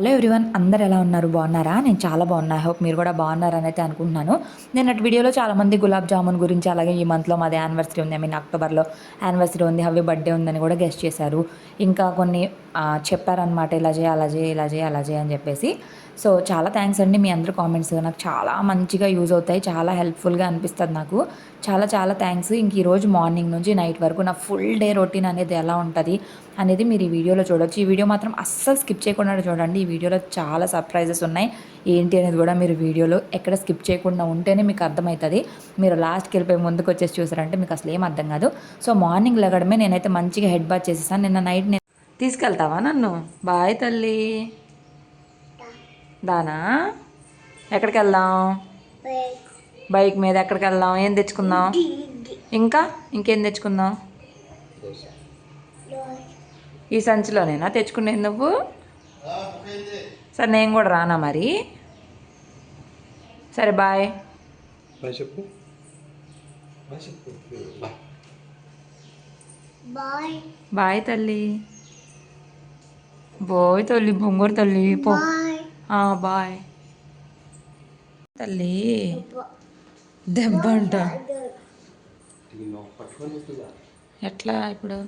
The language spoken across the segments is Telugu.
హలో ఎవ్రీవన్ అందరు ఎలా ఉన్నారు? బాగున్నారా? నేను చాలా బాగున్నా. హోప్ మీరు కూడా బాగున్నారని అయితే అనుకుంటున్నాను. నేను అటు వీడియోలో చాలామంది గులాబ్ జామున్ గురించి అలాగే ఈ మంత్లో మాది యానివర్సరీ ఉంది. ఐ మీన్ అక్టోబర్లో యానివర్సరీ ఉంది. హవి బర్త్డే ఉందని కూడా గెస్ట్ చేశారు. ఇంకా కొన్ని చెప్పారనమాట ఇలా చేయి అలా చేయి ఇలా చేయి అలా చేయి అని చెప్పేసి. సో చాలా థ్యాంక్స్ అండి మీ అందరు కామెంట్స్ నాకు చాలా మంచిగా యూజ్ అవుతాయి. చాలా హెల్ప్ఫుల్గా అనిపిస్తుంది నాకు. చాలా చాలా థ్యాంక్స్ ఇంక ఈరోజు మార్నింగ్ నుంచి నైట్ వరకు నా ఫుల్ డే రొటీన్ అనేది ఎలా ఉంటుంది అనేది మీరు ఈ వీడియోలో చూడొచ్చు. ఈ వీడియో మాత్రం అస్సలు స్కిప్ చేయకుండా చూడండి. ఈ వీడియోలో చాలా సర్ప్రైజెస్ ఉన్నాయి. ఏంటి అనేది కూడా మీరు వీడియోలో ఎక్కడ స్కిప్ చేయకుండా ఉంటేనే మీకు అర్థమవుతుంది. మీరు లాస్ట్కి వెళ్ళిపోయి ముందుకు వచ్చేసి చూసారంటే మీకు అసలు ఏం అర్థం కాదు. సో మార్నింగ్ లెగడమే నేనైతే మంచిగా హెడ్ బాత్ చేసేసాను. నిన్న నైట్ నేను తీసుకెళ్తావా నన్ను? బాయ్ తల్లి. దానా? ఎక్కడికి వెళ్దాం బైక్ మీద ఎక్కడికి వెళ్దాం ఏం తెచ్చుకుందాం? ఇంకా? ఇంకేం తెచ్చుకుందాం? ఈ సంచిలోనేనా తెచ్చుకునేది నువ్వు? సరే నేను కూడా రానా మరి? సరే బాయ్. బాయ్ చెప్పు. బాయ్ చెప్పు. బాయ్. బాయ్. బాయ్ తల్లి. బోయ్ తల్లి బొంగూరు తల్లి పో. బాయ్. తల్లి. దెబ్బ. అంట. ఎట్లా ఇప్పుడు?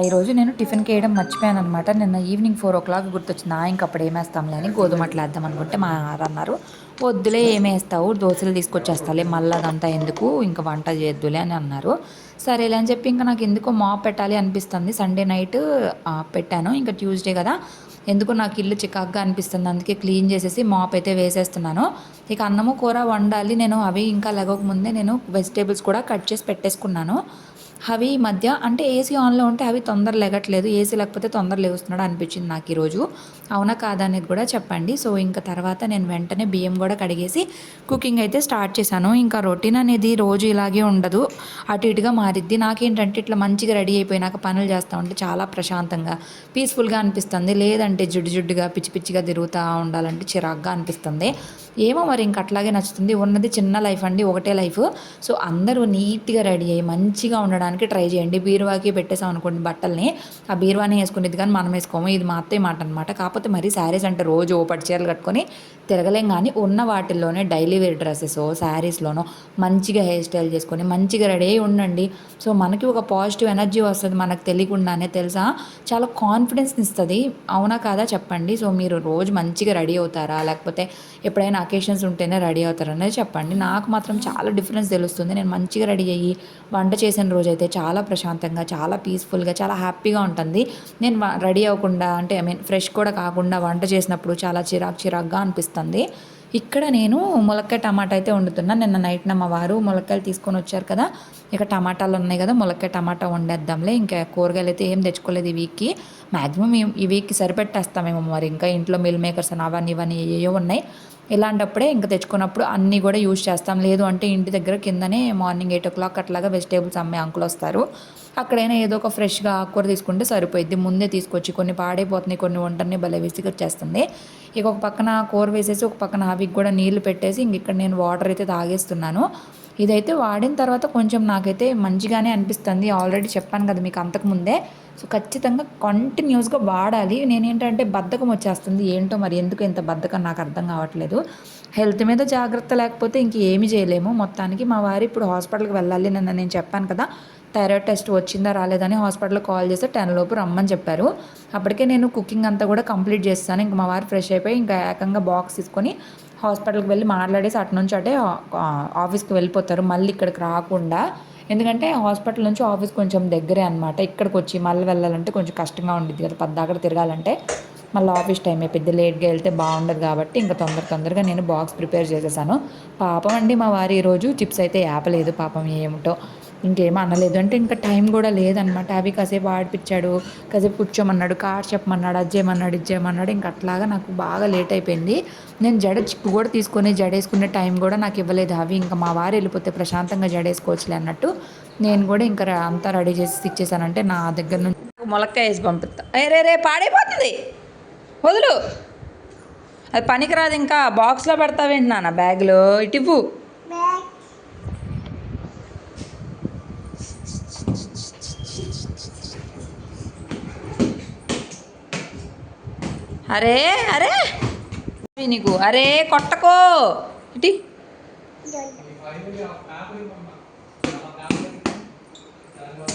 ఈరోజు నేను టిఫిన్కి వేయడం మర్చిపోయాను అనమాట నిన్న ఈవినింగ్ ఫోర్ ఓ క్లాక్ గుర్తొచ్చింది. ఇంక అప్పుడు ఏమేస్తాంలే అని గోధుమ అట్లా వేద్దాం అనుకుంటే మా అన్నారు. వద్దులే ఏమేస్తావు? దోశలు తీసుకొచ్చేస్తాలే. మళ్ళీ అదంతా ఎందుకు? ఇంకా వంట చేయొద్దులే అని అన్నారు. సరేలే అని చెప్పి ఇంకా నాకు ఎందుకో మాప్ పెట్టాలి అనిపిస్తుంది. సండే నైట్ పెట్టాను. ఇంకా ట్యూస్డే కదా. ఎందుకు నాకు ఇల్లు చికాగ్గా అనిపిస్తుంది. అందుకే క్లీన్ చేసేసి మాప్ అయితే వేసేస్తున్నాను. ఇక అన్నము కూర వండాలి. నేను అవి ఇంకా లెగక ముందే నేను వెజిటేబుల్స్ కూడా కట్ చేసి పెట్టేసుకున్నాను. అవి ఈ మధ్య అంటే ఏసీ ఆన్లో ఉంటే అవి తొందర లెగట్లేదు. ఏసీ లేకపోతే తొందర లేస్తున్నాడు అనిపించింది నాకు ఈరోజు. అవునా కాదా అనేది కూడా చెప్పండి. సో ఇంకా తర్వాత నేను వెంటనే బియ్యం కూడా కడిగేసి కుకింగ్ అయితే స్టార్ట్ చేశాను. ఇంకా రొటీన్ అనేది రోజు ఇలాగే ఉండదు. అటు ఇటుగా మారిద్ది. నాకేంటంటే ఇట్లా మంచిగా రెడీ అయిపోయినాక పనులు చేస్తూ ఉంటే చాలా ప్రశాంతంగా పీస్ఫుల్గా అనిపిస్తుంది. లేదంటే జిడ్డు జిడ్డుగా పిచ్చి పిచ్చిగా తిరుగుతూ ఉండాలంటే చిరాగ్గా అనిపిస్తుంది. ఏమో మరి ఇంక అట్లాగే నచ్చుతుంది. ఉన్నది చిన్న లైఫ్ అండి ఒకటే లైఫ్ సో అందరూ నీట్గా రెడీ అయ్యి మంచిగా ఉండడానికి ట్రై చేయండి. బీరువాకి పెట్టేసాం అనుకోండి బట్టల్ని. ఆ బీరువాని వేసుకునేది కానీ మనం వేసుకోము. ఇది మా అత్తయ్య మాట అనమాట కాకపోతే మరి శారీస్ అంటే రోజు ఓ పట్టు చీరలు కట్టుకొని తిరగలేం కానీ ఉన్న వాటిల్లోనే డైలీ వేర్ డ్రెస్సెస్ శారీస్లోనో మంచిగా హెయిర్ స్టైల్ చేసుకొని మంచిగా రెడీ అయి ఉండండి. సో మనకి ఒక పాజిటివ్ ఎనర్జీ వస్తుంది మనకు తెలియకుండానే తెలుసా? చాలా కాన్ఫిడెన్స్ ఇస్తుంది. అవునా కాదా చెప్పండి. సో మీరు రోజు మంచిగా రెడీ అవుతారా? లేకపోతే ఎప్పుడైనా అకేషన్స్ ఉంటేనే రెడీ అవుతారా అనేది చెప్పండి. నాకు మాత్రం చాలా డిఫరెన్స్ తెలుస్తుంది. నేను మంచిగా రెడీ అయ్యి వంట చేసిన రోజైతే చాలా ప్రశాంతంగా చాలా పీస్ఫుల్గా చాలా హ్యాపీగా ఉంటుంది. నేను రెడీ అవ్వకుండా అంటే ఐ మీన్ ఫ్రెష్ కూడా కాకుండా వంట చేసినప్పుడు చాలా చిరాకు చిరాకుగా అనిపిస్తుంది. ఇక్కడ నేను ములక్కాయ టమాటా అయితే వండుతున్నాను నిన్న నైట్ మా వారు ములక్కాయలు తీసుకొని వచ్చారు కదా ఇక టమాటాలు ఉన్నాయి కదా ములక్కాయ టమాటా వండేద్దాంలే. ఇంకా కూరగాయలు అయితే ఏం తెచ్చుకోలేదు ఈ వీక్కి. మ్యాక్సిమం ఈ వీక్కి సరిపెట్టేస్తామేమో మరి. ఇంకా ఇంట్లో మిల్ మేకర్స్ అని అవన్నీ ఇవన్నీ ఏవో ఉన్నాయి. ఇలాంటప్పుడే ఇంకా తెచ్చుకున్నప్పుడు అన్నీ కూడా యూజ్ చేస్తాం. లేదు అంటే ఇంటి దగ్గర కిందనే మార్నింగ్ ఎయిట్ ఓ క్లాక్ అట్లాగా వెజిటేబుల్స్ అమ్మే అంకుల్ వస్తారు. అక్కడైనా ఏదో ఒక ఫ్రెష్గా ఆకుకూర తీసుకుంటే సరిపోయిద్ది. ముందే తీసుకొచ్చి కొన్ని పాడైపోతున్నాయి కొన్ని వంటని భలే విసిగొచ్చేస్తుంది ఇక ఒక పక్కన కూర వేసేసి ఒక పక్కన అవికి కూడా నీళ్ళు పెట్టేసి ఇంక ఇక్కడ నేను వాటర్ అయితే తాగేస్తున్నాను. ఇదైతే వాడిన తర్వాత కొంచెం నాకైతే మంచిగానే అనిపిస్తుంది. ఆల్రెడీ చెప్పాను కదా మీకు అంతకుముందే సో ఖచ్చితంగా కంటిన్యూస్గా వాడాలి. నేనేంటంటే బద్ధకం వచ్చేస్తుంది. ఏంటో మరి ఎందుకు ఇంత బద్ధకం నాకు అర్థం కావట్లేదు. హెల్త్ మీద జాగ్రత్త లేకపోతే ఇంక ఏమి చేయలేము. మొత్తానికి మా వారు ఇప్పుడు హాస్పిటల్కి వెళ్ళాలి నిన్న నేను చెప్పాను కదా. థైరాయిడ్ టెస్ట్ వచ్చిందా రాలేదని హాస్పిటల్కి కాల్ చేస్తే టెన్ లోపు రమ్మని చెప్పారు. అప్పటికే నేను కుకింగ్ అంతా కూడా కంప్లీట్ చేస్తాను. ఇంకా మా వారు ఫ్రెష్ అయిపోయి ఇంకా ఏకంగా బాక్స్ తీసుకొని హాస్పిటల్కి వెళ్ళి మాట్లాడేసి అటు నుంచి అటే ఆఫీస్కి వెళ్ళిపోతారు. మళ్ళీ ఇక్కడికి రాకుండా. ఎందుకంటే హాస్పిటల్ నుంచి ఆఫీస్ కొంచెం దగ్గరే అనమాట ఇక్కడికి వచ్చి మళ్ళీ వెళ్ళాలంటే కొంచెం కష్టంగా ఉండిద్ది కదా. పద్దాకడ తిరగాలంటే మళ్ళీ ఆఫీస్ టైం పెద్ద లేట్గా వెళ్తే బాగుండదు కాబట్టి ఇంకా తొందర తొందరగా నేను బాక్స్ ప్రిపేర్ చేసేసాను. పాపం అండి మా వారి ఈరోజు చిప్స్ అయితే యాపలేదు. పాపం ఏమిటో ఇంకేం అనలేదు. అంటే ఇంకా టైం కూడా లేదనమాట. అవి కాసేపు ఆడిపించాడు కాసేపు కూర్చోమన్నాడు కార్ చెప్పమన్నాడు అది చేయమన్నాడు ఇది చేయమన్నాడు. ఇంకా అట్లాగా నాకు బాగా లేట్ అయిపోయింది. నేను జడ చిక్కు కూడా తీసుకొని జడేసుకునే టైం కూడా నాకు ఇవ్వలేదు అవి. ఇంకా మా వారు వెళ్ళిపోతే ప్రశాంతంగా జడేసుకోవచ్చులే అన్నట్టు నేను కూడా ఇంకా అంతా రెడీ చేసి ఇచ్చేసానంటే నా దగ్గర నుంచి మొలక్కాయ వేసి పంపిస్తా రే రే పాడైపోతుంది. వదులు. అది పనికిరాదు ఇంకా. బాక్స్లో పెడతావేంటి నాన్న? బ్యాగ్లో. ఇటు అరే అరే. నీకు. అరే కొట్టకో. ఇటీ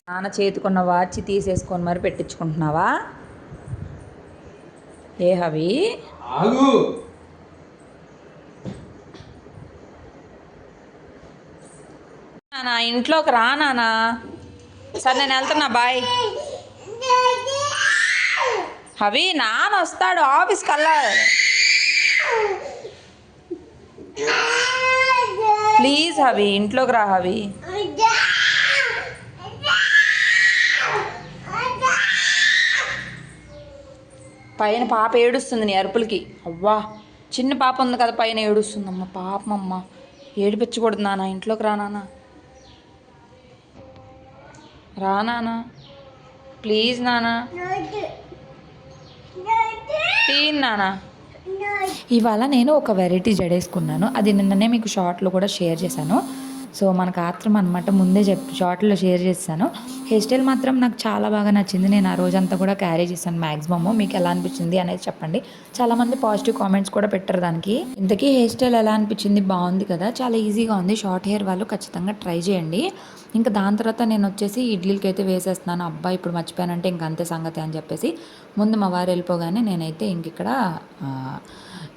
నాన్న చేతికున్న వాచి తీసేసుకొని మరి పెట్టించుకుంటున్నావా? ఏ హవి? ఆగు. నాన్న ఇంట్లోకి రా నాన్న. సరే నేను వెళ్తున్నా. బాయ్. హవి నాన్న వస్తాడు ఆఫీస్కి వెళ్ళా ప్లీజ్ హవి ఇంట్లోకి రా హవి. పైన పాప ఏడుస్తుంది నీ అరుపులకి. అవ్వా చిన్న పాప ఉంది కదా పైన ఏడుస్తుంది అమ్మ పాపమమ్మ ఏడిపించకూడదు నాన్న ఇంట్లోకి రా నాన్న. రా నాన్న. ప్లీజ్ నాన్న. నానా. ఇవాళ నేను ఒక వెరైటీ జడేసుకున్నాను. అది నిన్ననే మీకు షార్ట్లో కూడా షేర్ చేశాను. సో మనకు ఆత్రం అనమాట ముందే చెప్ షార్ట్లో షేర్ చేశాను హెయిర్ స్టైల్ మాత్రం నాకు చాలా బాగా నచ్చింది. నేను ఆ రోజంతా కూడా క్యారీ చేశాను మ్యాక్సిమమ్ మీకు ఎలా అనిపించింది అనేది చెప్పండి. చాలామంది పాజిటివ్ కామెంట్స్ కూడా పెట్టారు దానికి. ఇంతకీ హెయిర్ స్టైల్ ఎలా అనిపించింది? బాగుంది కదా. చాలా ఈజీగా ఉంది. షార్ట్ హెయిర్ వాళ్ళు ఖచ్చితంగా ట్రై చేయండి. ఇంకా దాని తర్వాత నేను వచ్చేసి ఇడ్లీలకి అయితే వేసేస్తున్నాను. అబ్బా ఇప్పుడు మర్చిపోయానంటే ఇంక అంతే సంగతి అని చెప్పేసి. ముందు మా వారు వెళ్ళిపోగానే నేనైతే ఇంక ఇక్కడ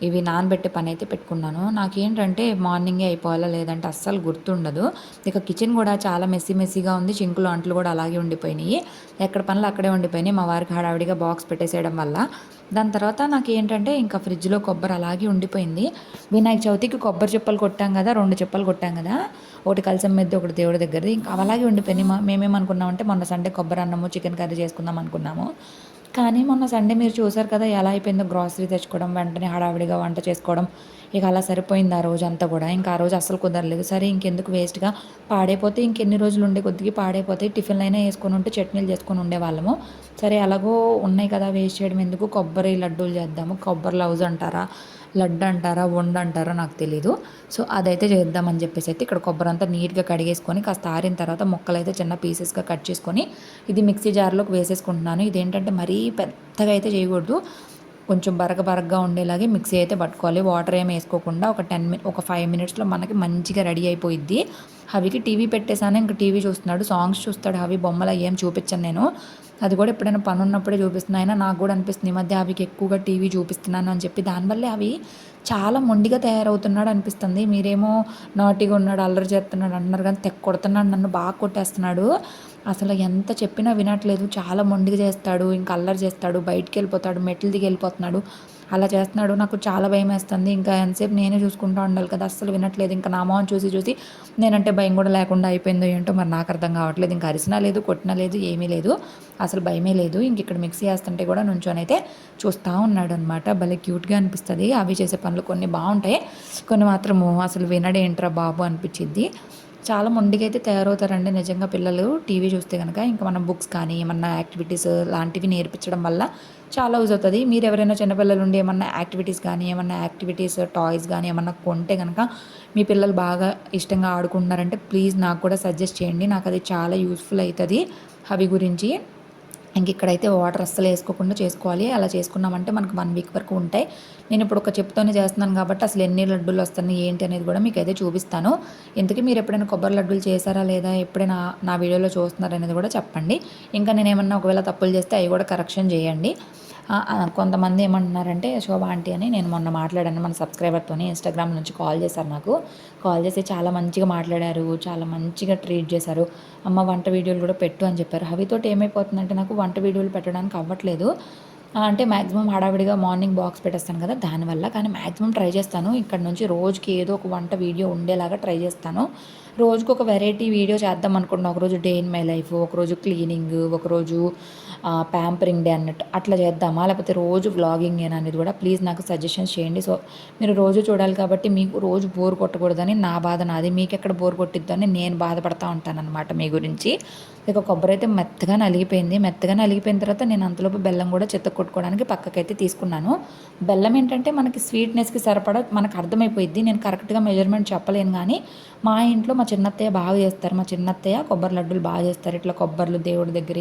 ఇవి నానబెట్టే పని అయితే పెట్టుకున్నాను. నాకేంటంటే మార్నింగే అయిపోవాలా లేదంటే అస్సలు గుర్తుండదు. ఇక కిచెన్ కూడా చాలా మెస్సీ మెస్సీగా ఉంది. చింకులు అంట్లు కూడా అలాగే ఉండిపోయినాయి. ఎక్కడ పనులు అక్కడే ఉండిపోయినాయి. మా వారికి హడావిడిగా బాక్స్ పెట్టేసేయడం వల్ల. దాని తర్వాత నాకు ఏంటంటే ఇంకా ఫ్రిడ్జ్లో కొబ్బరి అలాగే ఉండిపోయింది. వినాయక చవితికి కొబ్బరి చెప్పలు కొట్టాం కదా రెండు చెప్పలు కొట్టాం కదా. ఒకటి కలిసం మీద ఒకటి దేవుడి దగ్గరది. ఇంకా అలాగే ఉండిపోయినాయి. మా- మేమేమనుకున్నామంటే మొన్న సండే కొబ్బరి అన్నము చికెన్ కర్రీ చేసుకుందాం అనుకున్నాము. కానీ మొన్న సండే మీరు చూసారు కదా ఎలా అయిపోయిందో గ్రాసరీ తెచ్చుకోవడం వెంటనే హడావిడిగా వంట చేసుకోవడం ఇక అలా సరిపోయింది ఆ రోజు అంతా కూడా. ఇంకా ఆ రోజు అస్సలు కుదరలేదు. సరే ఇంకెందుకు వేస్ట్గా పాడైపోతే ఇంకెన్ని రోజులు ఉండే కొద్దిగా పాడైపోతే టిఫిన్లు అయినా వేసుకొని ఉంటే చట్నీలు చేసుకొని ఉండేవాళ్ళము సరే ఎలాగో ఉన్నాయి కదా వేస్ట్ చేయడం ఎందుకు? కొబ్బరి లడ్డూలు చేద్దాము. కొబ్బరి లవ్స్ అంటారా? లడ్డు అంటారా వండ అంటారా నాకు తెలీదు. సో అదైతే చేద్దామని చెప్పేసి అయితే ఇక్కడ కొబ్బరి అంతా నీట్గా కడిగేసుకొని కాస్త ఆరిన తర్వాత ముక్కలు అయితే చిన్న పీసెస్గా కట్ చేసుకొని ఇది మిక్సీ జార్లోకి వేసేసుకుంటున్నాను. ఇదేంటంటే మరీ పెద్దగా అయితే చేయకూడదు. కొంచెం బరగ బరగ్గా ఉండేలాగే మిక్సీ అయితే పట్టుకోవాలి. వాటర్ ఏమి వేసుకోకుండా ఒక టెన్ మినిట్ ఒక ఫైవ్ మినిట్స్లో మనకి మంచిగా రెడీ అయిపోయిద్ది. హవికి టీవీ పెట్టేశాను. ఇంకా టీవీ చూస్తున్నాడు సాంగ్స్ చూస్తాడు హవి. బొమ్మలు ఏం చూపించాను నేను. అది కూడా ఎప్పుడైనా పని ఉన్నప్పుడే చూపిస్తున్నా. అయినా నాకు కూడా అనిపిస్తుంది ఈ మధ్య అవికి ఎక్కువగా టీవీ చూపిస్తున్నాను అని చెప్పి. దానివల్లే అవి చాలా మొండిగా తయారవుతున్నాడు అనిపిస్తుంది. మీరేమో నాటిగా ఉన్నాడు అల్లరి చేస్తున్నాడు అన్నారు కానీ తెక్క కొడుతున్నాడు నన్ను బాగా కొట్టేస్తున్నాడు. అసలు ఎంత చెప్పినా వినట్లేదు. చాలా మొండిగా చేస్తాడు ఇంకా అల్లరి చేస్తాడు బయటికి వెళ్ళిపోతాడు మెట్లు దిగి వెళ్ళిపోతున్నాడు. అలా చేస్తున్నాడు నాకు చాలా భయం వేస్తుంది ఇంకా ఎంతసేపు నేనే చూసుకుంటూ ఉండాలి కదా అస్సలు వినట్లేదు. ఇంకా నా మొహం చూసి చూసి నేనంటే భయం కూడా లేకుండా అయిపోయిందో ఏంటో మరి నాకు అర్థం కావట్లేదు. ఇంకా అరిసినా లేదు కొట్టినా లేదు ఏమీ లేదు. అసలు భయమే లేదు. ఇంక ఇక్కడ మిక్సీ వేస్తుంటే కూడా నుంచోనైతే అయితే చూస్తూ ఉన్నాడు అనమాట భలే క్యూట్గా అనిపిస్తుంది. అవి చేసే పనులు కొన్ని బాగుంటాయి. కొన్ని మాత్రము అసలు వినడేంట్రా బాబు అనిపించిద్ది. చాలా మొండిగా అయితే తయారవుతారండి నిజంగా పిల్లలు. టీవీ చూస్తే కనుక ఇంకా మనం బుక్స్ కానీ ఏమన్నా యాక్టివిటీస్ లాంటివి నేర్పించడం వల్ల చాలా యూజ్ అవుతుంది. మీరు ఎవరైనా చిన్నపిల్లలు ఉండి ఏమన్నా యాక్టివిటీస్ కానీ ఏమన్నా యాక్టివిటీస్ టాయ్స్ కానీ ఏమన్నా కొంటే కనుక మీ పిల్లలు బాగా ఇష్టంగా ఆడుకుంటున్నారంటే ప్లీజ్ నాకు కూడా సజెస్ట్ చేయండి. నాకు అది చాలా యూస్ఫుల్ అవుతుంది అవి గురించి ఇంక ఇక్కడైతే వాటర్ అస్సలు వేసుకోకుండా చేసుకోవాలి. అలా చేసుకున్నామంటే మనకు వన్ వీక్ వరకు ఉంటాయి. నేను ఇప్పుడు ఒక చెప్తోనే చేస్తున్నాను కాబట్టి అసలు ఎన్ని లడ్డూలు వస్తున్నాయి ఏంటి అనేది కూడా మీకు అయితే చూపిస్తాను. ఇంతకీ మీరు ఎప్పుడైనా కొబ్బరి లడ్డూలు చేశారా లేదా ఎప్పుడైనా నా వీడియోలో చూస్తున్నారా అనేది కూడా చెప్పండి. ఇంకా నేను ఏమన్నా ఒకవేళ తప్పులు చేస్తే అవి కూడా కరెక్షన్ చేయండి. కొంతమంది ఏమంటున్నారంటే శోభ ఆంటీ అని నేను మొన్న మాట్లాడాను మన సబ్స్క్రైబర్తోని ఇన్స్టాగ్రామ్ నుంచి కాల్ చేశారు నాకు. కాల్ చేసి చాలా మంచిగా మాట్లాడారు చాలా మంచిగా ట్రీట్ చేశారు. అమ్మ వంట వీడియోలు కూడా పెట్టు అని చెప్పారు. అవితోటి ఏమైపోతుందంటే నాకు వంట వీడియోలు పెట్టడానికి అవ్వట్లేదు. అంటే మ్యాక్సిమం హడావిడిగా మార్నింగ్ బాక్స్ పెట్టేస్తాను కదా దానివల్ల. కానీ మ్యాక్సిమం ట్రై చేస్తాను. ఇక్కడ నుంచి రోజుకి ఏదో ఒక వంట వీడియో ఉండేలాగా ట్రై చేస్తాను. రోజుకు ఒక వెరైటీ వీడియో చేద్దాం అనుకుంటున్నా. ఒకరోజు డే ఇన్ మై లైఫ్ ఒకరోజు క్లీనింగ్ ఒకరోజు ప్యాంపరింగ్ డే అన్నట్టు. అట్లా చేద్దామా? లేకపోతే రోజు వ్లాగింగ్ ఏనా అనేది కూడా ప్లీజ్ నాకు సజెషన్స్ చేయండి. సో మీరు రోజు చూడాలి కాబట్టి మీకు రోజు బోర్ కొట్టకూడదని నా బాధ నాది. మీకు ఎక్కడ బోర్ కొట్టిద్దని నేను బాధపడతా ఉంటాను అనమాట మీ గురించి. ఇక కొబ్బరి అయితే మెత్తగా నలిగిపోయింది. మెత్తగా నలిగిపోయిన తర్వాత నేను అంతలోపు బెల్లం కూడా చెత్త కొట్టుకోవడానికి పక్కకైతే తీసుకున్నాను. బెల్లం ఏంటంటే మనకి స్వీట్నెస్కి సరిపడా మనకు అర్థమైపోయింది నేను కరెక్ట్గా మెజర్మెంట్ చెప్పలేను కానీ మా ఇంట్లో మా చిన్నత్తయ్య బాగా చేస్తారు. మా చిన్నత్తయ్య కొబ్బరి లడ్డూలు బాగా చేస్తారు. ఇట్లా కొబ్బర్లు దేవుడి దగ్గర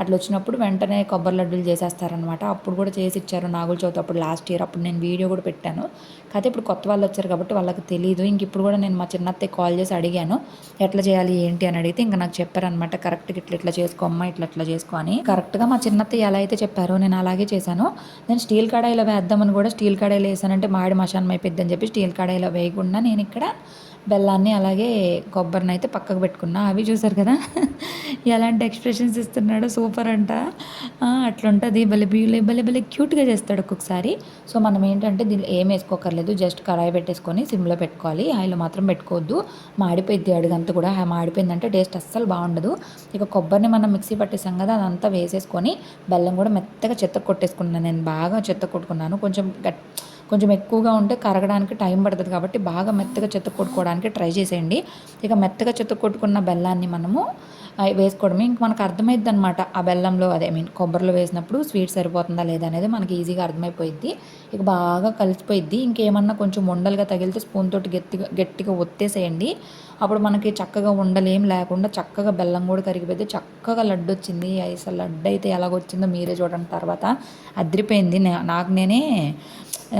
అట్లా వచ్చినప్పుడు వెంటనే కొబ్బరి లడ్డూలు చేసేస్తారనమాట అప్పుడు కూడా చేసి ఇచ్చారు నాగుల చవితి అప్పుడు లాస్ట్ ఇయర్ అప్పుడు నేను వీడియో కూడా పెట్టాను. కాకపోతే ఇప్పుడు కొత్త వాళ్ళు వచ్చారు కాబట్టి వాళ్ళకి తెలియదు ఇంక ఇప్పుడు కూడా నేను మా చిన్నత్తయ్య కాల్ చేసి అడిగాను. ఎట్లా చేయాలి ఏంటి అని అడిగితే ఇంకా నాకు చెప్పారనమాట కరెక్ట్గా ఇట్లా ఇట్లా చేసుకోమ్మా ఇట్లా ఇట్లా చేసుకో అని. కరెక్ట్గా మా చిన్నత్తయ్య ఎలా అయితే చెప్పారో నేను అలాగే చేశాను. నేను స్టీల్ కడాయిలో వేద్దామని కూడా స్టీల్ కడాయిలో వేసానంటే మాడి మశానం అయిపోద్ది అని చెప్పి స్టీల్ కడాయిలో వేయకుండా నేను ఇక్కడ బెల్లాన్ని అలాగే కొబ్బరిని అయితే పక్కకు పెట్టుకున్నా. అవి చూసారు కదా? ఎలాంటి ఎక్స్ప్రెషన్స్ ఇస్తున్నాడు సూపర్ అంట. అట్లుంటుంది. భలే బ్యూలే భలే భలే క్యూట్గా చేస్తాడు ఒక్కొక్కసారి. సో మనం ఏంటంటే దీనిలో ఏం వేసుకోకర్లేదు. జస్ట్ కడాయి పెట్టేసుకొని సిమ్లో పెట్టుకోవాలి. ఆయిల్ మాత్రం పెట్టుకోవద్దు. మాడిపోయింది అడుగంతా కూడా. మాడిపోయిందంటే టేస్ట్ అస్సలు బాగుండదు. ఇక కొబ్బరిని మనం మిక్సీ పట్టేసాం కదా అదంతా వేసేసుకొని బెల్లం కూడా మెత్తగా చెత్త కొట్టేసుకున్నాను నేను బాగా చెత్త కొట్టుకున్నాను. కొంచెం గట్ కొంచెం ఎక్కువగా ఉంటే కరగడానికి టైం పడుతుంది కాబట్టి బాగా మెత్తగా చెత్త కొట్టుకోవడానికి ట్రై చేసేయండి. ఇక మెత్తగా చెత్త కొట్టుకున్న బెల్లాన్ని మనము వేసుకోవడమే. ఇంక మనకు అర్థమైద్ది అనమాట ఆ బెల్లంలో అదే మీన్ కొబ్బరిలో వేసినప్పుడు స్వీట్ సరిపోతుందా లేదా అనేది మనకి ఈజీగా అర్థమైపోయిద్ది. ఇక బాగా కలిసిపోయిద్ది. ఇంకేమన్నా కొంచెం ఉండలుగా తగిలితే స్పూన్ తోటి గట్టిగా గట్టిగా ఒత్తేసేయండి. అప్పుడు మనకి చక్కగా ఉండలేం లేకుండా చక్కగా బెల్లం కూడా కరిగిపోతే చక్కగా లడ్డు వచ్చింది అసలు లడ్డు అయితే ఎలాగొచ్చిందో మీరే చూడండి తర్వాత. అదిరిపోయింది. నాకు నేనే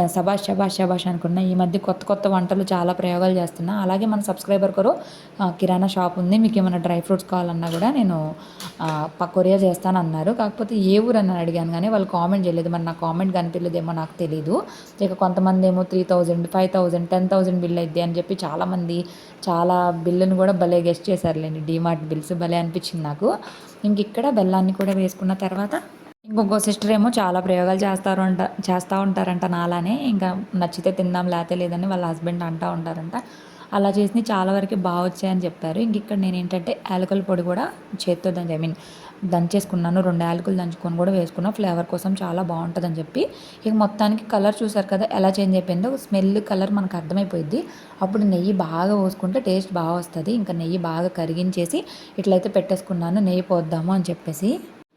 శబాష్ శబాష్ శబాష్ అనుకున్నా ఈ మధ్య కొత్త కొత్త వంటలు చాలా ప్రయోగాలు చేస్తున్నా. అలాగే మన సబ్స్క్రైబర్ కొరు కిరాణా షాప్ ఉంది. మీకు ఏమైనా డ్రై ఫ్రూట్స్ కావాలన్నా కూడా నేను ఆ, చేస్తాను అన్నారు కాకపోతే ఏ ఊరు అని అడిగాను కానీ వాళ్ళు కామెంట్ చేయలేదు. మరి నా కామెంట్ కనిపించలేదేమో నాకు తెలియదు ఇక కొంతమంది ఏమో three thousand five thousand ten thousand bill అయింది అని చెప్పి చాలామంది చాలా బిల్లును కూడా భలే గెస్ట్ చేశారులేండి. డీమార్ట్ బిల్స్ భలే అనిపించింది నాకు. ఇంక ఇక్కడ బెల్లాన్ని కూడా వేసుకున్న తర్వాత ఇంకొక సిస్టర్ ఏమో చాలా ప్రయోగాలు చేస్తారు అంట చేస్తూ ఉంటారంట నాలానే. ఇంకా నచ్చితే తిందాం లేతే లేదని వాళ్ళ హస్బెండ్ అంటూ ఉంటారంట. అలా చేసి చాలా వరకు బాగా వచ్చాయని చెప్పారు. ఇంక ఇక్కడ నేను ఏంటంటే యాలకుల పొడి కూడా చేత్తో దంచి ఐ మీన్ దంచేసుకున్నాను. రెండు యాలకులు దంచుకొని కూడా వేసుకున్నా. ఫ్లేవర్ కోసం చాలా బాగుంటుందని చెప్పి. ఇక మొత్తానికి కలర్ చూసారు కదా ఎలా చేంజ్ అయిపోయిందో. స్మెల్ కలర్ మనకు అర్థమైపోయింది అప్పుడు నెయ్యి బాగా పోసుకుంటే టేస్ట్ బాగా వస్తుంది. ఇంకా నెయ్యి బాగా కరిగించేసి ఇట్లయితే పెట్టేసుకున్నాను. నెయ్యి పోద్దాము అని చెప్పేసి.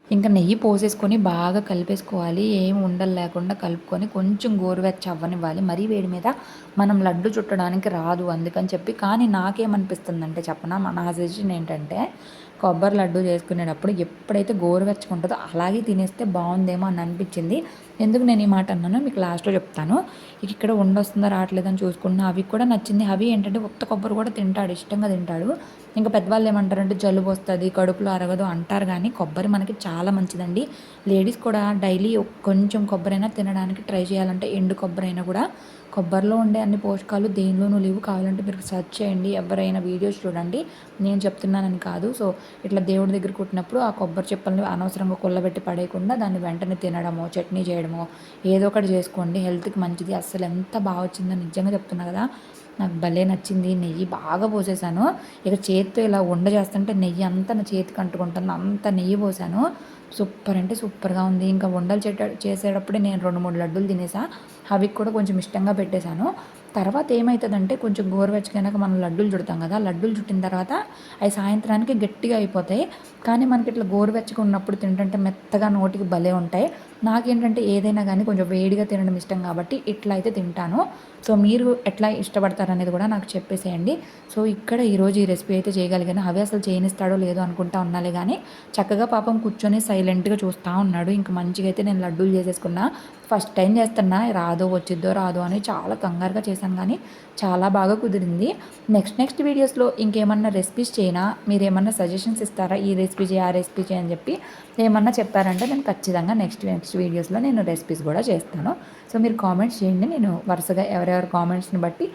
ఇంకా నెయ్యి పోసేసుకొని బాగా కలిపేసుకోవాలి. ఏం ఉండలు లేకుండా కలుపుకొని కొంచెం గోరువెచ్చ అవ్వనివ్వాలి. మరీ వేడి మీద మనం లడ్డు చుట్టడానికి రాదు అందుకని చెప్పి. కానీ నాకేమనిపిస్తుందంటే చెప్పనా? మన సజెషన్ ఏంటంటే కొబ్బరి లడ్డు చేసుకునేటప్పుడు ఎప్పుడైతే గోరువెచ్చగా ఉంటుందో అలాగే తినేస్తే బాగుందేమో అని అనిపించింది. ఎందుకు నేను ఈ మాట అన్నానో మీకు లాస్ట్లో చెప్తాను. ఇక ఇక్కడ ఉండొస్తుందా రావట్లేదని చూసుకున్నా అవి కూడా నచ్చింది. అవి ఏంటంటే ఉత్త కొబ్బరి కూడా తింటాడు ఇష్టంగా తింటాడు. ఇంకా పెద్దవాళ్ళు ఏమంటారంటే జలుబు వస్తుంది కడుపులో అరగదు అంటారు కానీ కొబ్బరి మనకి చాలా మంచిదండి. లేడీస్ కూడా డైలీ కొంచెం కొబ్బరి అయినా తినడానికి ట్రై చేయాలంటే ఎండు కొబ్బరి అయినా కూడా కొబ్బరిలో ఉండే అన్ని పోషకాలు దేనిలోనూ లేవు. కావాలంటే మీరు సెర్చ్ చేయండి. ఎవరైనా వీడియోస్ చూడండి. నేను చెప్తున్నానని కాదు. సో ఇట్లా దేవుడి దగ్గర కుట్టినప్పుడు ఆ కొబ్బరి చెప్పల్ని అనవసరంగా కొల్లబెట్టి పడేయకుండా దాన్ని వెంటనే తినడమో చట్నీ చేయడమో ఏదో ఒకటి చేసుకోండి. హెల్త్కి మంచిది. అస్సలు ఎంత బాగా వచ్చిందో నిజంగా చెప్తున్నా కదా. నాకు భలే నచ్చింది. నెయ్యి బాగా పోసేసాను. ఇక చేతితో ఇలా ఉండ చేస్తుంటే నెయ్యి అంతా నా చేతికి అంటుకుంటుంది. అంత నెయ్యి పోసాను. సూపర్ అంటే సూపర్గా ఉంది. ఇంకా వండలు చేసేటప్పుడే నేను రెండు మూడు లడ్డూలు తినేసా. అవి కూడా కొంచెం ఇష్టంగా పెట్టేశాను. తర్వాత ఏమవుతుందంటే కొంచెం గోరువెచ్చగాక మనం లడ్డూలు చుడతాం కదా లడ్డూలు చుట్టిన తర్వాత అవి సాయంత్రానికి గట్టిగా అయిపోతాయి. కానీ మనకి ఇట్లా గోరువెచ్చగా ఉన్నప్పుడు తింటుంటే మెత్తగా నోటికి భలే ఉంటాయి. నాకేంటంటే ఏదైనా కానీ కొంచెం వేడిగా తినడం ఇష్టం కాబట్టి ఇట్లా అయితే తింటాను. సో మీరు ఎట్లా ఇష్టపడతారు అనేది కూడా నాకు చెప్పేసేయండి. సో ఇక్కడ ఈరోజు ఈ రెసిపీ అయితే చేయగలిగాను. అవి అసలు చేయనిస్తాడో లేదో అనుకుంటా ఉన్నాలే కానీ చక్కగా పాపం కూర్చొని సైలెంట్గా చూస్తూ ఉన్నాడు. ఇంకా మంచిగా అయితే నేను లడ్డూలు చేసేసుకున్నా. ఫస్ట్ టైం చేస్తున్నా రాదో వచ్చిద్దో రాదో అని చాలా కంగారుగా చేశాను కానీ చాలా బాగా కుదిరింది. నెక్స్ట్ నెక్స్ట్ వీడియోస్లో ఇంకేమన్నా రెసిపీస్ చేయనా? మీరు ఏమన్నా సజెషన్స్ ఇస్తారా? ఈ రెసిపీ చేయి ఆ రెసిపీ చేయని చెప్పి ఏమన్నా చెప్పారంటే నేను ఖచ్చితంగా నెక్స్ట్ నెక్స్ట్ వీడియోస్లో నేను రెసిపీస్ కూడా చేస్తాను. సో మీరు కామెంట్స్ చేయండి. నేను వరుసగా ఎవరెవరి కామెంట్స్ని బట్టి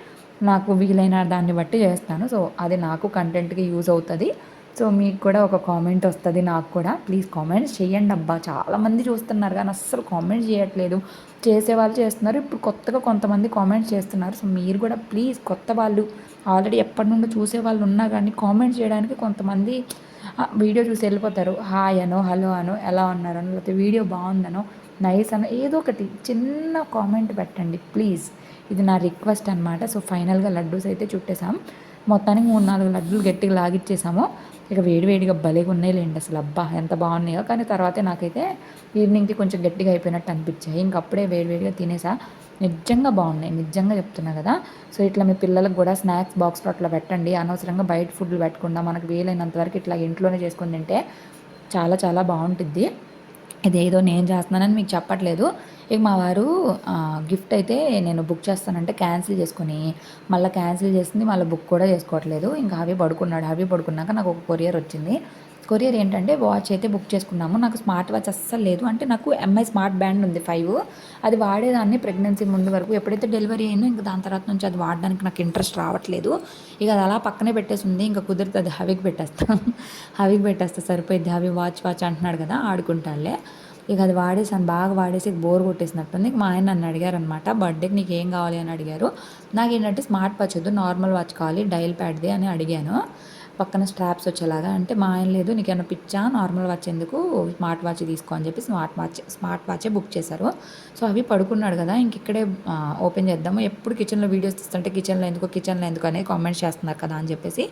నాకు వీలైన దాన్ని బట్టి చేస్తాను. సో అది నాకు కంటెంట్కి యూజ్ అవుతుంది. సో మీకు కూడా ఒక కామెంట్ వస్తుంది నాకు కూడా. ప్లీజ్ కామెంట్స్ చేయండి అబ్బా. చాలామంది చూస్తున్నారు కానీ అస్సలు కామెంట్స్ చేయట్లేదు. చేసేవాళ్ళు చేస్తున్నారు. ఇప్పుడు కొత్తగా కొంతమంది కామెంట్స్ చేస్తున్నారు. సో మీరు కూడా ప్లీజ్ కొత్త వాళ్ళు ఆల్రెడీ ఎప్పటి నుండో చూసే వాళ్ళు ఉన్నా కానీ కామెంట్ చేయడానికి కొంతమంది వీడియో చూసి వెళ్ళిపోతారు. హాయ్ అనో హలో అనో ఎలా ఉన్నారనో లేకపోతే వీడియో బాగుందనో నైస్ అనో ఏదో ఒకటి చిన్న కామెంట్ పెట్టండి. ప్లీజ్ ఇది నా రిక్వెస్ట్ అనమాట సో ఫైనల్గా లడ్డూస్ అయితే చుట్టేసాం. మొత్తానికి మూడు నాలుగు లడ్డూలు గట్టిగా లాగిచ్చేసాము. ఇక వేడివేడిగా భలేగా ఉన్నాయిలేండి అసలు. అబ్బా ఎంత బాగున్నాయో. కానీ తర్వాతే నాకైతే ఈవినింగ్కి కొంచెం గట్టిగా అయిపోయినట్టు అనిపించాయి. ఇంక అప్పుడే వేడివేడిగా తినేసా. నిజంగా బాగున్నాయి. నిజంగా చెప్తున్నా కదా. సో ఇట్లా మీ పిల్లలకు కూడా స్నాక్స్ బాక్స్లో అట్లా పెట్టండి. అనవసరంగా బయట ఫుడ్లు పెట్టకుండా మనకు వీలైనంత వరకు ఇట్లా ఇంట్లోనే చేసుకుని తింటే చాలా చాలా బాగుంటుంది ఇదేదో నేను చేస్తున్నానని మీకు చెప్పట్లేదు. ఇక మా వారు గిఫ్ట్ అయితే నేను బుక్ చేస్తానంటే క్యాన్సిల్ చేసుకుని మళ్ళీ క్యాన్సిల్ చేసింది మళ్ళీ బుక్ కూడా చేసుకోవట్లేదు. ఇంకా అవి పడుకున్నాడు. అవి పడుకున్నాక నాకు ఒక కొరియర్ వచ్చింది. కొరియర్ ఏంటంటే వాచ్ అయితే బుక్ చేసుకున్నాము. నాకు స్మార్ట్ వాచ్ అస్సలు లేదు. అంటే నాకు ఎంఐ స్మార్ట్ బ్యాండ్ ఉంది ఫైవ్ అది వాడేదాన్ని ప్రెగ్నెన్సీ ముందు వరకు. ఎప్పుడైతే డెలివరీ అయిందో ఇంకా దాని తర్వాత నుంచి అది వాడడానికి నాకు ఇంట్రెస్ట్ రావట్లేదు. ఇక అది అలా పక్కనే పెట్టేసి ఉంది ఇంకా కుదిరితే అది హవికి పెట్టేస్తాను హవికి పెట్టేస్తా సరిపోయింది హవి వాచ్ వాచ్ అంటున్నాడు కదా ఆడుకుంటాలే. ఇక అది వాడేసాను. బాగా వాడేసి బోర్ కొట్టేసినట్టుంది. మా ఆయన నన్ను అడిగారు అనమాట బర్త్డేకి నీకు ఏం కావాలి? అని అడిగారు. నాకు ఏంటంటే స్మార్ట్ వాచ్ వద్దు నార్మల్ వాచ్ కావాలి డైల్ ప్యాడ్ది అని అడిగాను. పక్కన స్ట్రాప్స్ వచ్చేలాగా. అంటే మా ఆయన లేదు నీకేమైనా పిచ్చా? నార్మల్ వాచ్ ఎందుకు? స్మార్ట్ వాచ్ తీసుకో అని చెప్పి స్మార్ట్ వాచ్ స్మార్ట్ వాచే బుక్ చేశారు. సో అవి పడుకున్నాడు కదా ఇంక ఇక్కడే ఓపెన్ చేద్దాము. ఎప్పుడు కిచెన్లో వీడియోస్ తీస్తుంటే కిచెన్లో ఎందుకు కిచెన్లో ఎందుకు అనేది కామెంట్స్ చేస్తున్నారు కదా అని చెప్పేసి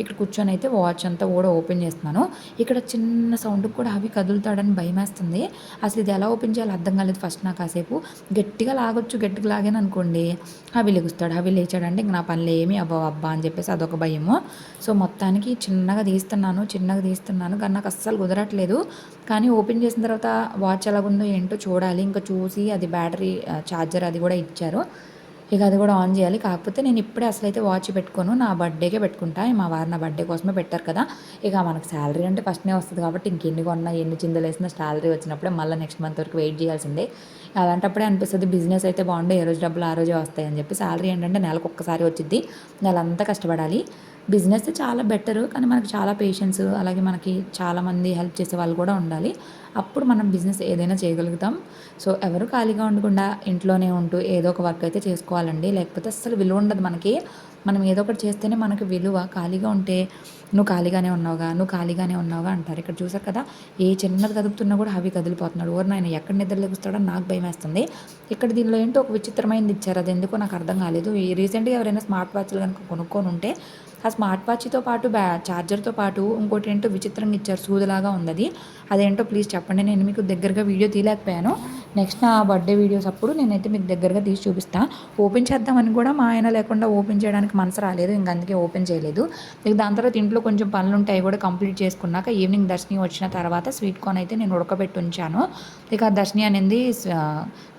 ఇక్కడ కూర్చొని అయితే వాచ్ అంతా కూడా ఓపెన్ చేస్తున్నాను. ఇక్కడ చిన్న సౌండ్ కూడా అవి కదులుతాడని భయం వేస్తుంది అసలు ఇది ఎలా ఓపెన్ చేయాలో అర్థం కాలేదు ఫస్ట్ నాకు కాసేపు గట్టిగా లాగొచ్చు గట్టిగా లాగాను అనుకోండి. అవి లెగుస్తాడు అవి లేచాడంటే ఇంక నా పనులు ఏమి అవ్వవు అబ్బా అని చెప్పేసి అదొక భయము. సో మొత్తానికి చిన్నగా తీస్తున్నాను చిన్నగా తీస్తున్నాను. కానీ నాకు అస్సలు కుదరట్లేదు. కానీ ఓపెన్ చేసిన తర్వాత వాచ్ ఎలాగుందో ఏంటో చూడాలి. ఇంకా చూసి అది బ్యాటరీ ఛార్జర్ అది కూడా ఇచ్చారు. ఇక అది కూడా ఆన్ చేయాలి. కాకపోతే నేను ఇప్పుడే అసలు అయితే వాచ్ పెట్టుకోను. నా బర్త్డేకే పెట్టుకుంటా. మా వారు నా బర్త్డే కోసమే పెట్టారు కదా. ఇక మనకు శాలరీ అంటే ఫస్ట్నే వస్తుంది కాబట్టి ఇంకెన్ని కొన్నా ఎన్ని చిందలు వేసినా శాలరీ వచ్చినప్పుడే మళ్ళీ నెక్స్ట్ మంత్ వరకు వెయిట్ చేయాల్సిందే. అలాంటప్పుడే అనిపిస్తుంది బిజినెస్ అయితే బాగుండే. ఏ రోజు డబ్బులు ఆ రోజే వస్తాయి అని చెప్పి శాలరీ ఏంటంటే నెలకు ఒక్కసారి వచ్చింది నెలంతా కష్టపడాలి. బిజినెస్ చాలా బెటర్ కానీ మనకి చాలా పేషెన్స్ అలాగే మనకి చాలామంది హెల్ప్ చేసే వాళ్ళు కూడా ఉండాలి. అప్పుడు మనం బిజినెస్ ఏదైనా చేయగలుగుతాం. సో ఎవరు ఖాళీగా ఉండకుండా ఇంట్లోనే ఉంటూ ఏదో ఒక వర్క్ అయితే చేసుకోవాలండి. లేకపోతే అస్సలు విలువ ఉండదు మనకి. మనం ఏదో ఒకటి చేస్తేనే మనకి విలువ. ఖాళీగా ఉంటే నువ్వు ఖాళీగానే ఉన్నావుగా నువ్వు ఖాళీగానే ఉన్నావుగా అంటారు. ఇక్కడ చూసారు కదా ఏ చిన్నది కదుపుతున్నా కూడా అవి కదిలిపోతున్నాడు. ఓర్ నాయన ఎక్కడ నిద్ర లెగుస్తాడో నాకు భయం వేస్తుంది. ఇక్కడ దీనిలో ఏంటో ఒక విచిత్రమైనది ఇచ్చారు. అది ఎందుకో నాకు అర్థం కాలేదు. ఈ రీసెంట్గా ఎవరైనా స్మార్ట్ వాచ్లు కనుక కొనుక్కొని ఉంటే ఆ స్మార్ట్ వాచ్తో పాటు బ్యా ఛార్జర్తో పాటు ఇంకోటి ఏంటో విచిత్రంగా ఇచ్చారు సూదులాగా ఉంది అది అదేంటో ప్లీజ్ చెప్పండి నేను మీకు దగ్గరగా వీడియో తీయలేకపోయాను. నెక్స్ట్ నా బర్త్డే వీడియోస్ అప్పుడు నేనైతే మీకు దగ్గరగా తీసి చూపిస్తాను ఓపెన్ చేద్దామని కూడా మా ఆయన లేకుండా ఓపెన్ చేయడానికి మనసు రాలేదు ఇంక అందుకే ఓపెన్ చేయలేదు. ఇక దాని తర్వాత ఇంట్లో కొంచెం పనులు ఉంటాయి కూడా కంప్లీట్ చేసుకున్నాక ఈవినింగ్ దర్శని వచ్చిన తర్వాత స్వీట్ కార్న్ అయితే నేను ఉడకబెట్టి ఉంచాను. ఇక ఆ దర్శని అనేది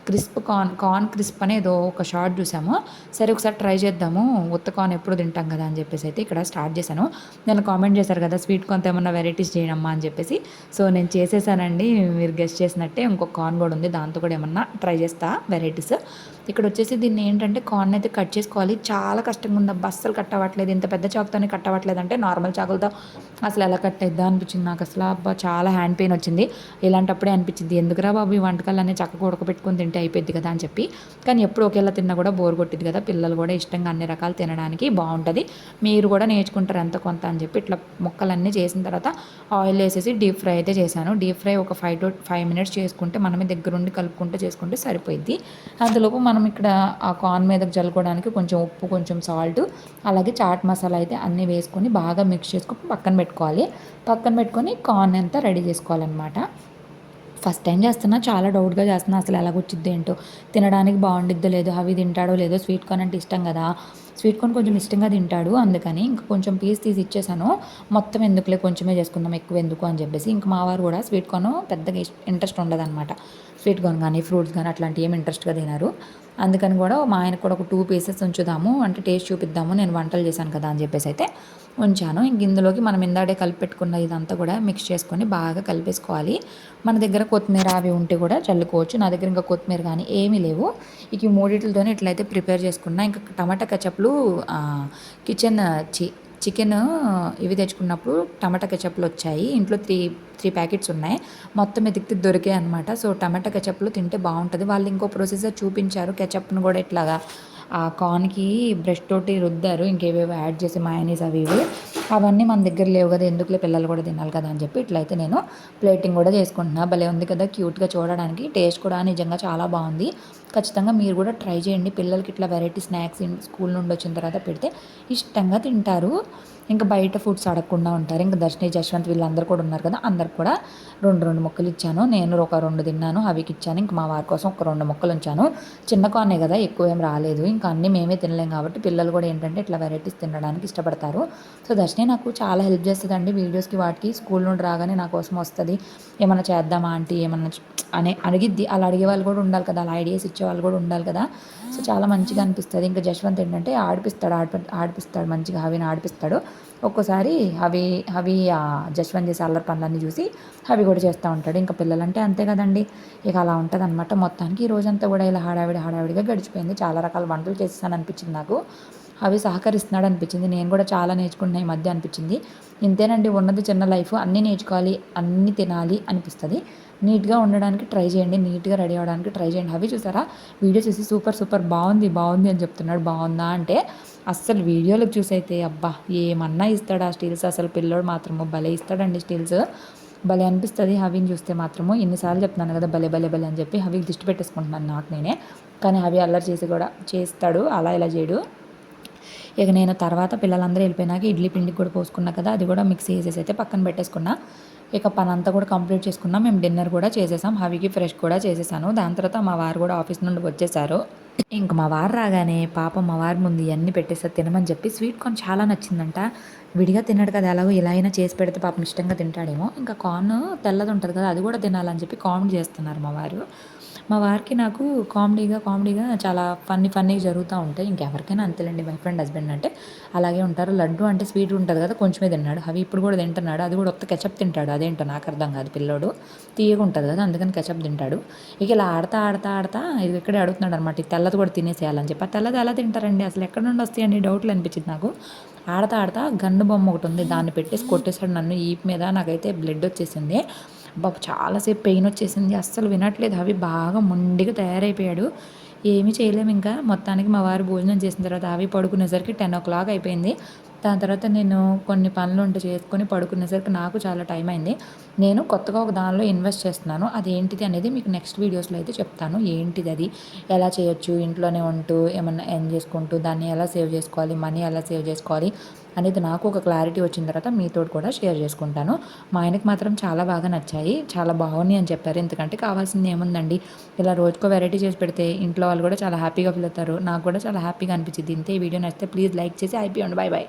క్రిస్ప్ కార్న్ కార్న్ క్రిస్ప్ అనే ఏదో ఒక షార్ట్ చూసాము. సరే ఒకసారి ట్రై చేద్దాము. ఉత్త కార్న్ ఎప్పుడు తింటాం కదా అని చెప్పేసి అయితే ఇక్కడ స్టార్ట్ చేశాను. నేను కామెంట్ చేశారు కదా స్వీట్ కార్న్తో ఏమన్నా వెరైటీస్ చేయనమ్మా అని చెప్పేసి. సో నేను చేసేసానండి. మీరు గెస్ట్ చేసినట్టే ఇంకొక కార్న్ కూడా ఉంది. దాంతో కూడా ఏమన్నా ట్రై చేస్తా వెరైటీస్. ఇక్కడ వచ్చేసి దీన్ని ఏంటంటే కార్న్ అయితే కట్ చేసుకోవాలి. చాలా కష్టంగా ఉంది అబ్బా అస్సలు కట్ అవ్వట్లేదు. ఇంత పెద్ద చాకుతోనే కట్ అవ్వట్లేదు అంటే నార్మల్ చాకులతో అసలు ఎలా కట్ అయిద్దా అనిపించింది నాకు. అసలు అబ్బా చాలా హ్యాండ్ పెయిన్ వచ్చింది. ఇలాంటప్పుడే అనిపించింది. ఎందుకురా బాబు ఈ వంటకాలన్నీ చక్కగా ఉడకబెట్టుకొని తింటే అయిపోద్ది కదా అని చెప్పి. కానీ ఎప్పుడు ఒకేలా తిన్నా కూడా బోర్ కొట్టింది కదా. పిల్లలు కూడా ఇష్టంగా అన్ని రకాలు తినడానికి బాగుంటుంది. మీరు కూడా నేర్చుకుంటారు ఎంత కొంత అని చెప్పి ఇట్లా ముక్కలన్నీ చేసిన తర్వాత ఆయిల్ వేసేసి డీప్ ఫ్రై అయితే చేశాను. డీప్ ఫ్రై ఒక ఫైవ్ టు ఫైవ్ మినిట్స్ చేసుకుంటే మనమే దగ్గరుండి కలుపుకుంటూ చేసుకుంటే సరిపోయింది అందులోపు మనం ఇక్కడ ఆ కార్న్ మీద జల్లుకోవడానికి కొంచెం ఉప్పు కొంచెం సాల్ట్ అలాగే చాట్ మసాలా అయితే అన్నీ వేసుకొని బాగా మిక్స్ చేసుకొని పక్కన పెట్టుకోవాలి. పక్కన పెట్టుకొని కార్న్ అంతా రెడీ చేసుకోవాలన్నమాట. ఫస్ట్ టైం చేస్తున్నా చాలా డౌట్గా చేస్తున్నా అసలు ఎలాగొచ్చిద్ది ఏంటో. తినడానికి బాగుండిద్దో లేదో అవి తింటాడో లేదో స్వీట్ కార్న్ అంటే ఇష్టం కదా. స్వీట్ కార్న్ కొంచెం ఇష్టంగా తింటాడు అందుకని ఇంకా కొంచెం పీస్ తీసి ఇచ్చేసాను. మొత్తం ఎందుకులే కొంచెమే చేసుకుందాం ఎక్కువ ఎందుకు అని చెప్పేసి. ఇంకా మా వారు కూడా స్వీట్ కార్న్ పెద్దగా ఇంట్రెస్ట్ ఉండదు అనమాట స్వీట్ కార్న్ కానీ ఫ్రూట్స్ కానీ అట్లాంటివి ఏమి ఇంట్రెస్ట్గా తినరు. అందుకని కూడా మా ఆయనకు కూడా ఒక టూ పీసెస్ ఉంచుదాము అంటే టేస్ట్ చూపిద్దాము నేను వంటలు చేశాను కదా అని చెప్పేసి అయితే ఉంచాను. ఇంక ఇందులోకి మనం ఇందాడే కలిపి పెట్టుకున్న ఇదంతా కూడా మిక్స్ చేసుకొని బాగా కలిపేసుకోవాలి. మన దగ్గర కొత్తిమీర అవి ఉంటే కూడా చల్లుకోవచ్చు. నా దగ్గర ఇంకా కొత్తిమీర కానీ ఏమీ లేవు. ఇక ఈ మూడిటితోనే ఇట్లయితే ప్రిపేర్ చేసుకున్నా. ఇంకా టమాటా కచప్లు కిచెన్ చి చికెన్ ఇవి తెచ్చుకున్నప్పుడు టమాటా కెచప్లు వచ్చాయి. ఇంట్లో త్రీ త్రీ ప్యాకెట్స్ ఉన్నాయి. మొత్తం ఎదిగితే దొరికాయి అనమాట సో టమాటా కెచప్లు తింటే బాగుంటుంది. వాళ్ళు ఇంకో ప్రొసీజర్ చూపించారు. కెచప్ను కూడా ఇట్లాగా ఆ కార్న్కి బ్రష్ తోటి రుద్దారు. ఇంకేవేవో యాడ్ చేసి మయనీస్ అవి ఇవి. అవన్నీ మన దగ్గర లేవు కదా. ఎందుకులే పిల్లలు కూడా తినాలి కదా అని చెప్పి ఇట్లయితే నేను ప్లేటింగ్ కూడా చేసుకుంటున్నా. భలే ఉంది కదా క్యూట్గా చూడడానికి. టేస్ట్ కూడా నిజంగా చాలా బాగుంది. ఖచ్చితంగా మీరు కూడా ట్రై చేయండి. పిల్లలకి ఇట్లా వెరైటీ స్నాక్స్ స్కూల్ నుండి వచ్చిన తర్వాత పెడితే ఇష్టంగా తింటారు. ఇంకా బయట ఫుడ్స్ అడగకుండా ఉంటారు. ఇంకా దర్శని జశ్వంత్ వీళ్ళందరూ కూడా ఉన్నారు కదా అందరికి కూడా రెండు రెండు మొక్కలు ఇచ్చాను. నేను ఒక రెండు తిన్నాను అవికి ఇచ్చాను. ఇంకా మా వారి కోసం ఒక రెండు మొక్కలు ఉంచాను. చిన్న కానే కదా ఎక్కువ ఏం రాలేదు. ఇంకా అన్నీ మేమే తినలేం కాబట్టి పిల్లలు కూడా ఏంటంటే ఇట్లా వెరైటీస్ తినడానికి ఇష్టపడతారు. సో దర్శని నాకు చాలా హెల్ప్ చేస్తుందండి. వీడియోస్కి వాటికి స్కూల్ నుండి రాగానే నా కోసం వస్తుంది. ఏమన్నా చేద్దామా ఆంటీ? ఏమన్నా అనే అడిగిద్ది. అలా అడిగే వాళ్ళు కూడా ఉండాలి కదా అలా ఐడియాస్ వాళ్ళు కూడా ఉండాలి కదా. సో చాలా మంచిగా అనిపిస్తుంది. ఇంకా జశ్వంత్ ఏంటంటే ఆడిపిస్తాడు ఆడిపి ఆడిపిస్తాడు మంచిగా హవిని ఆడిపిస్తాడు. ఒక్కోసారి హవి హవి జశ్వంత్ చేసే అల్లరి పనులన్నీ చూసి హవి కూడా చేస్తూ ఉంటాడు. ఇంకా పిల్లలంటే అంతే కదండి. ఇక అలా ఉంటుంది అనమాట మొత్తానికి ఈ రోజంతా కూడా ఇలా హడావిడి హడావిడిగా గడిచిపోయింది. చాలా రకాల వంటలు చేస్తాను అనిపించింది నాకు. అవి సహకరిస్తున్నాడు అనిపించింది. నేను కూడా చాలా నేర్చుకున్న ఈ మధ్య అనిపించింది. ఇంతేనండి ఉన్నది చిన్న లైఫ్. అన్నీ నేర్చుకోవాలి అన్నీ తినాలి అనిపిస్తుంది. నీట్గా ఉండడానికి ట్రై చేయండి నీట్గా రెడీ అవ్వడానికి ట్రై చేయండి. అవి చూసారా? వీడియో చూసి సూపర్ సూపర్ బాగుంది బాగుంది అని చెప్తున్నాడు. బాగుందా అంటే అస్సలు వీడియోలకు చూసైతే అబ్బా ఏమన్నా ఇస్తాడు ఆ స్టీల్స్? అసలు పిల్లోడు మాత్రము భలే ఇస్తాడండి స్టీల్స్. భలే అనిపిస్తుంది హవిని చూస్తే మాత్రము. ఎన్నిసార్లు చెప్తున్నాను కదా భలే భలే భలే అని చెప్పి హవికి దిష్టి పెట్టేసుకుంటున్నాను నాకు నేనే. కానీ హవి అల్లరి చేసి కూడా చేస్తాడు అలా ఇలా చేయడు. ఇక నేను తర్వాత పిల్లలందరూ వెళ్ళిపోయినాక ఇడ్లీ పిండికి కూడా పోసుకున్నా కదా అది కూడా మిక్సీ వేసేసి అయితే పక్కన పెట్టేసుకున్నా. ఇక పని అంతా కూడా కంప్లీట్ చేసుకున్నాం. మేము డిన్నర్ కూడా చేసేసాం. హవికి ఫ్రెష్ కూడా చేసేసాను. దాని తర్వాత మా వారు కూడా ఆఫీస్ నుండి వచ్చేసారు. ఇంక మా వారు రాగానే పాప మా వారి ముందు ఇవన్నీ పెట్టేసా తినమని చెప్పి స్వీట్ కార్న్ చాలా నచ్చిందంట. విడిగా తిన్నాడు కదా ఎలాగో ఇలా అయినా చేసి పెడితే పాపం ఇష్టంగా తింటాడేమో. ఇంకా కార్న్ తెల్లది ఉంటుంది కదా అది కూడా తినాలని చెప్పి కామెంట్ చేస్తున్నారు మా వారు. మా వారికి నాకు కామెడీగా కామెడీగా చాలా ఫన్నీ ఫన్నీ జరుగుతూ ఉంటాయి. ఇంకెవరికైనా అంతేలేండి బై ఫ్రెండ్ హస్బెండ్ అంటే. అలాగే ఉంటారు. లడ్డు అంటే స్వీట్ ఉంటుంది కదా కొంచెమే తిన్నాడు. అవి ఇప్పుడు కూడా తింటున్నాడు. అది కూడా ఒక్క కెచప్ తింటాడు. అదేంటో నాకు అర్థం కాదు పిల్లోడు. తీయగా ఉంటుంది కదా అందుకని కెచప్ తింటాడు. ఇక ఇలా ఆడతా ఆడతా ఆడతా ఇది ఇక్కడే అడుగుతున్నాడు అనమాట ఈ తెల్లది కూడా తినేసేయాలని చెప్పి. ఆ తెల్లది ఎలా తింటారండి? అసలు ఎక్కడ నుండి వస్తాయండి? డౌట్లు అనిపించింది నాకు. ఆడతా ఆడతా గన్ను బొమ్మ ఒకటి ఉంది. దాన్ని పెట్టేసి కొట్టేశాడు నన్ను. ఈ మీద నాకైతే బ్లడ్ వచ్చేసింది. బాబు చాలాసేపు పెయిన్ వచ్చేసింది. అస్సలు వినట్లేదు. అవి బాగా మొండిగా తయారైపోయాడు. ఏమీ చేయలేము ఇంకా. మొత్తానికి మా వారు భోజనం చేసిన తర్వాత అవి పడుకునేసరికి టెన్ ఓ క్లాక్ అయిపోయింది. దాని తర్వాత నేను కొన్ని పనులు ఉంటే చేసుకొని పడుకునేసరికి నాకు చాలా టైం అయింది. నేను కొత్తగా ఒక దానిలో ఇన్వెస్ట్ చేస్తున్నాను. అది ఏంటిది అనేది మీకు నెక్స్ట్ వీడియోస్లో అయితే చెప్తాను. ఏంటిది అది? ఎలా చేయొచ్చు? ఇంట్లోనే ఉంటూ ఏమన్నా ఎర్న్ చేసుకుంటూ దాన్ని ఎలా సేవ్ చేసుకోవాలి? మనీ ఎలా సేవ్ చేసుకోవాలి? అనేది నాకు ఒక క్లారిటీ వచ్చిన తర్వాత మీతో కూడా షేర్ చేసుకుంటాను. మా ఆయనకి మాత్రం చాలా బాగా నచ్చాయి. చాలా బాగున్నాయి అని చెప్పారు. ఎందుకంటే కావాల్సింది ఏముందండి? ఇలా రోజుకో వెరైటీ చేసి పెడితే ఇంట్లో వాళ్ళు కూడా చాలా హ్యాపీగా ఫీల్ అవుతారు. నాకు కూడా చాలా హ్యాపీగా అనిపించింది. ఇంతే ఈ వీడియో నచ్చితే ప్లీజ్ లైక్ చేసి అయిపోయండి బాయ్ బాయ్